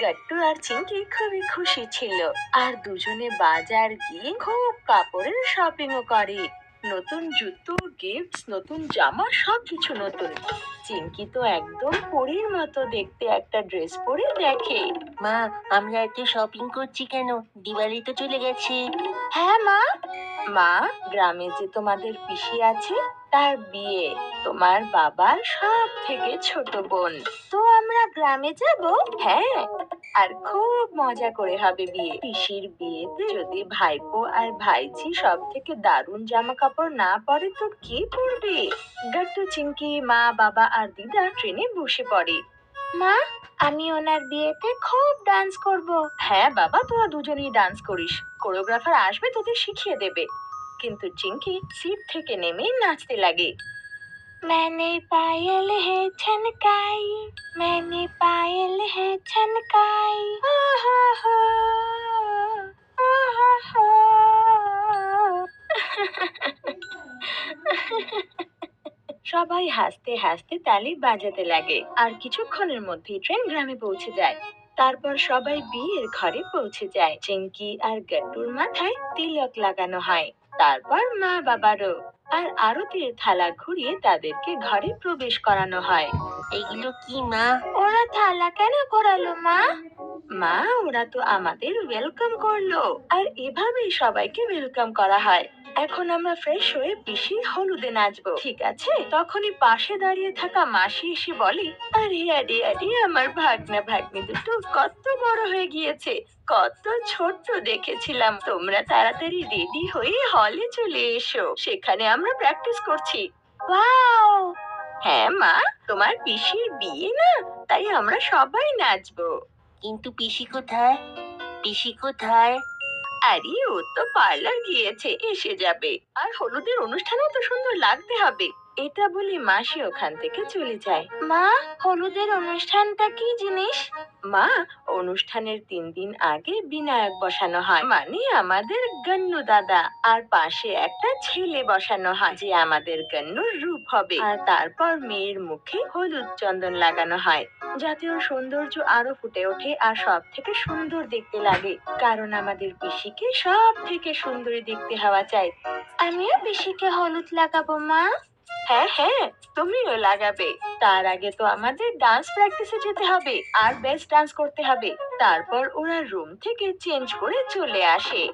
গাট্টু আর চিঙ্কি খুবই খুশি ছিল। আর দুজনে বাজার গিয়ে খুব কাপড়ের শপিংও করে। নতুন জুতো গিফটস নতুন জামা সবকিছু নতুন। চিঙ্কি তো একদম পরীর মতো দেখতে একটা ড্রেস পরে দেখে। মা আমরা এত শপিং করছি কেন? দিওয়ালি তো চলে গেছে। হ্যাঁ মা। মা গ্রামে যে তোমাদের পিসি আছে তার বিয়ে। তোমার বাবার সব থেকে ছোট বোন। তো আমরা গ্রামে যাব? হ্যাঁ। আর খুব মজা করে হবে বিয়ে। পিসির বিয়েতে যদি ভাইপো আর ভাইঝি সব থেকে দারুণ জামা কাপড় না পরে তো কে পরবে? গাট্টু চিঙ্কি মা বাবা আর দিদা ট্রেনে বসে পড়ে। মা আমি ওনার বিয়েতে খুব ডান্স করব। হ্যাঁ বাবা তোরা দুজনেই ডান্স করিস। কোরিওগ্রাফার আসবে তোদের শিখিয়ে দেবে। কিন্তু চিঙ্কি সিট থেকে নেমে নাচতে লাগে। मैंने पायल है छनकाई मैंने पायल है छनकाई आहा हा, आहा हा। সবাই হাসতে হাসতে তালি বাজাতে লাগে আর কিছুক্ষণের মধ্যেই ট্রেন গ্রামে পৌঁছে যায় তারপর সবাই বিয়ের ঘরে পৌঁছে যায়। চিঙ্কি আর গাট্টুর মাথায় তিলক লাগানো হয়। তারপর মা বাবারও। আর আরতির থালা ঘুরিয়ে তাদেরকে ঘরে প্রবেশ করানো হয়। এগুলো কি মা? ওরা থালা কেন ঘোরালো মা? মা ওরা তো আমাদের ওয়েলকাম করল। আর এভাবেই সবাইকে ওয়েলকাম করা হয়। এখন আমরা ফ্রেশ হয়ে পিসির হলুদে নাচবো। ঠিক আছে? তখনই পাশে দাঁড়িয়ে থাকা মাসি এসে বলে, আরে আরে আরে, আমার ভাগ্না ভাগ্নি দুটো কত বড় হয়ে গিয়েছে। কত ছোট্ট দেখেছিলাম। তোমরা তাড়াতাড়ি রেডি হয়ে হলে চলে এসো। সেখানে আমরা প্র্যাকটিস করছি। ওয়াও! হ্যাঁ মা, তোমার পিসির বিয়ে না? তাই আমরা সবাই নাচবো। কিন্তু পিসি কোথায়? পিসি কোথায়? আরে, ও তো পার্লার গিয়েছে, এসে যাবে। আর হলুদের অনুষ্ঠানেও তো সুন্দর লাগতে হবে। এটা বলে মাসি ওখান থেকে চলে যায়। মা, হলুদের অনুষ্ঠানটা কি জিনিস? মা, অনুষ্ঠানের তিন দিন আগে বিনায়ক বসানো হয়। মানে আমাদের গন্নু দাদা। আর পাশে একটা ছেলে বসানো হয়, যে আমাদের গন্নুর রূপ হবে। আর তারপর মেয়ের মুখে হলুদ চন্দন লাগানো হয়। ওর সৌন্দর্য আরও ফুটে ওঠে আর সব থেকে সুন্দর দেখতে লাগে। কারণ আমাদের পিসিকে সব থেকে সুন্দরী দেখতে হওয়া চাই। আমিও পিসিকে হলুদ লাগাবো, মা। হ্যাঁ হ্যাঁ তুমিও লাগাবে। তার আগে তো আমাদের ডান্স প্র্যাকটিসে যেতে হবে আর বেস্ট ডান্স করতে হবে। তারপর ওরা রুম থেকে চেঞ্জ করে চলে আসে।